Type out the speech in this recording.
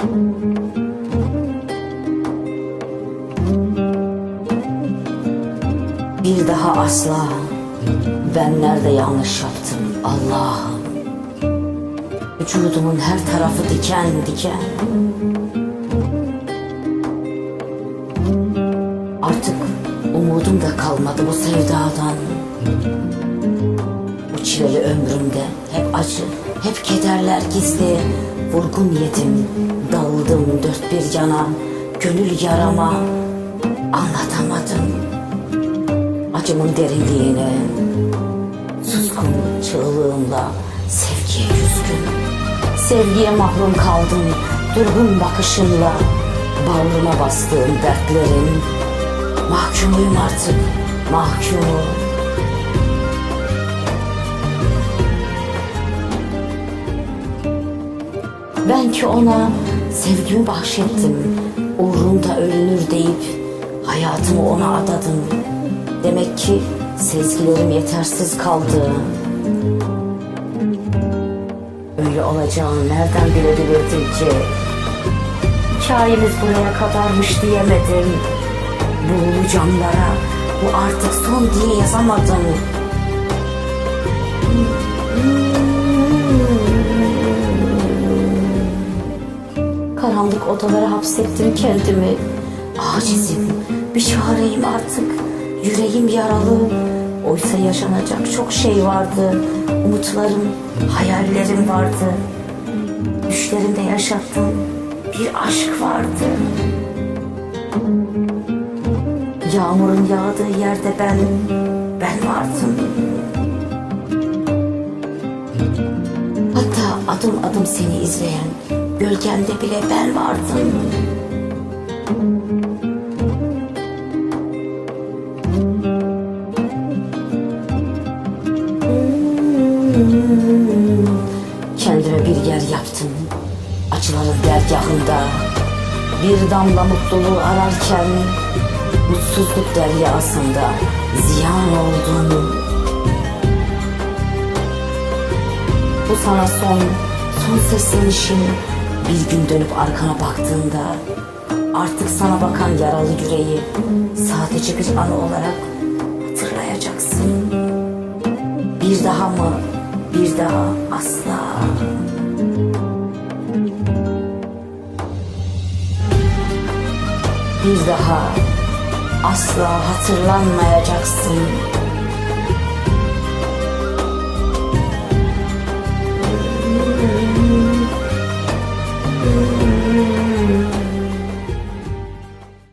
Bir daha asla ben nerede yanlış yaptım Allah'ım. Vücudumun her tarafı diken diken. Artık umudum da kalmadı bu sevdadan. Çileli ömrümde hep acı, hep kederler gizli. Vurgun yedim, dağıldım dört bir yana. Gönül yarama anlatamadım. Acımın derinliğine, suskun çığlığımla sevgiye küskün. Sevgiye mahrum kaldım, durgun bakışımla. Bağrıma bastığım dertlerin, mahkumuyum artık, mahkumum. Ben ki ona sevgimi bahşettim. Uğrunda ölünür deyip hayatımı ona adadım. Demek ki sezgilerim yetersiz kaldı. Öyle olacağını nereden bilebilirdim ki? Hikayemiz buraya kadarmış diyemedim. Bu camlara bu artık son diye yazamadım. Karanlık odalara hapsettim kendimi. Acizim, bir çareyim artık. Yüreğim yaralı. Oysa yaşanacak çok şey vardı. Umutlarım, hayallerim vardı. Düşlerimde yaşattığım bir aşk vardı. Yağmurun yağdığı yerde ben, ben vardım. Hatta adım adım seni izleyen gölgende bile ben vardım. Kendime bir yer yaptım. Acıların dergahında. Bir damla mutluluğu ararken mutsuzluk deryasında ziyan oldum. Bu sana son, son seslenişim. Bir gün dönüp arkana baktığında artık sana bakan yaralı yüreği sadece bir anı olarak hatırlayacaksın. Bir daha mı? Bir daha asla. Bir daha asla hatırlanmayacaksın.